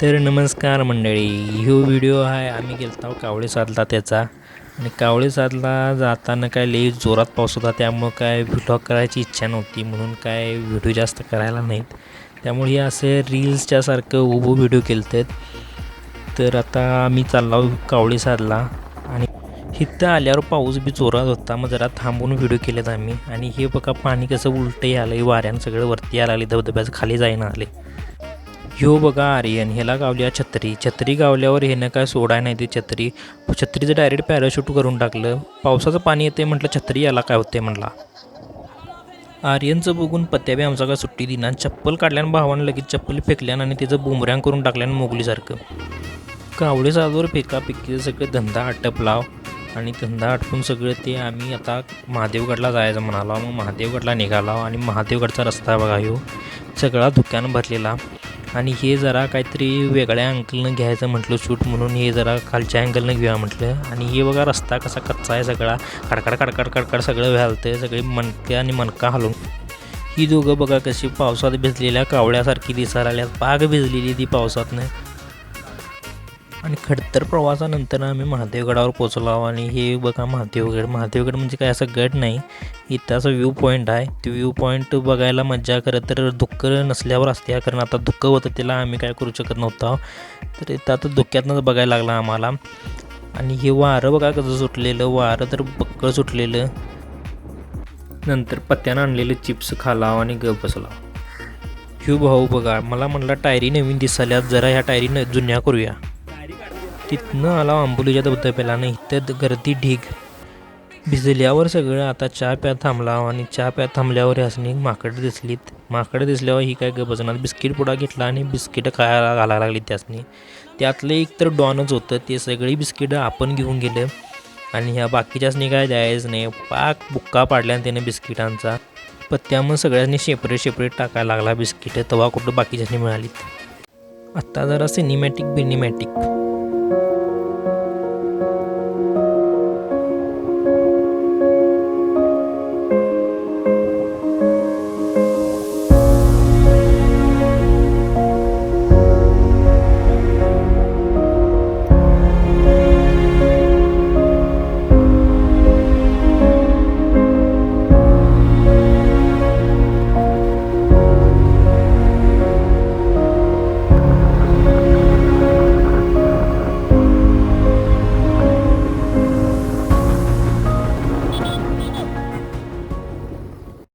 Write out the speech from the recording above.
तर नमस्कार मंडळी ह्यो व्हिडिओ आहे आम्ही गेलतो कावळे साधला त्याचा. आणि कावळे साधला जाताना काय लई जोरात पाऊस होता त्यामुळं काय व्हिडिओ करायची इच्छा नव्हती म्हणून काय व्हिडिओ जास्त करायला नाहीत. त्यामुळे हे असे रील्सच्या सारखं उभं व्हिडिओ केलं तर आता आम्ही चाललो कावळे साधला आणि इथं आल्यावर पाऊस बी जोरात होता मग जरा थांबून व्हिडिओ केलेत आम्ही. आणि हे बघा पाणी कसं उलटं आलं आहे वाऱ्यानं सगळं वरती यायला आले धबधब्याचं खाली जाईना आले ह्यो बघा आर्यन ह्याला गावल्या छत्री. छत्री गावल्यावर ह्यानं काय सोडाय नाही ती छत्री. छत्रीचं डायरेक्ट पॅराशूट करून टाकलं. पावसाचं पाणी येते म्हटलं छत्री याला काय होते म्हणला. आर्यनचं बघून पत्याबी आमचा काय सुट्टी दिना चप्पल काढल्यानं भावानं लगेच चप्पल फेकल्यानं आणि त्याचं बुमऱ्यांग करून टाकल्यानं मोगलीसारखं. कावळे साजवर फेकाफेकीचं सगळे धंदा आटपलाव आणि धंदा आटपून सगळं ते आम्ही आता महादेवगडला जायचं म्हणाला. मग महादेवगडला निघाला आणि महादेवगडचा रस्ता बघा ह्यो. सगळा धुक्यानं भरलेला. आणि हे जरा काहीतरी वेगळ्या अँगलनं घ्यायचं म्हटलं शूट म्हणून हे जरा खालच्या अँगलनं घेऊया म्हटलं. आणि हे बघा रस्ता कसा कच्चा आहे सगळा. कडकड कडकड कडकड सगळं व्हालतं सगळे मणके आणि मणका हलून. ही दोघं बघा कशी पावसात भिजलेल्या कावळ्यासारखी दिसायला आल्यात पाग भिजलेली ती पावसातनं. आणि खडतर प्रवासानंतर आम्ही महादेवगडावर पोचलो आणि हे बघा महादेवगड. महादेवगड म्हणजे काय असं गड नाही. इथं असं व्ह्यू पॉईंट आहे. ते व्ह्यू पॉईंट बघायला मज्जा करत तर दुःख नसल्यावर असते कारण आता दुःख होतं त्याला आम्ही काय करू शकत नव्हतो तर इथं आता धुक्यातनंच बघायला लागलं आम्हाला. आणि हे वारं बघा कसं सुटलेलं वारं तर बक्कळ सुटलेलं. नंतर पत्त्यानं आणलेलं चिप्स खालाव आणि ग बसला. ह्यू भाऊ बघा मला म्हणला टायरी नवीन दिसाल्यात जरा ह्या टायरी न जुन्या करूया. तिथनं आला आंबोलीच्या धबधब्याला आणि इथं गर्दी ढीग. भिजल्यावर सगळं आता चहा प्या थांबला आणि चहा प्या थांबल्यावर ह्यासनी माकडं दिसलीत. माकडं दिसल्यावर ही काय ग बसणार? बिस्किट पुडा घेतला आणि बिस्किटं खायला घालायला लागली त्यासनी. त्यातलं एक तर डॉनच होतं. ते सगळी बिस्किटं आपण घेऊन गेलं. आणि ह्या बाकीच्यासनी काय द्यायचं नाही. पाक बुक्का पाडल्या त्याने बिस्किटांचा. पत्त्यामुळे सगळ्यांनी शेपरेट शेपरेट टाकायला लागला बिस्किटं. तवा कुठं बाकीच्यासनी मिळालीत. आत्ता जरा सिनेमॅटिक बिनिमॅटिक.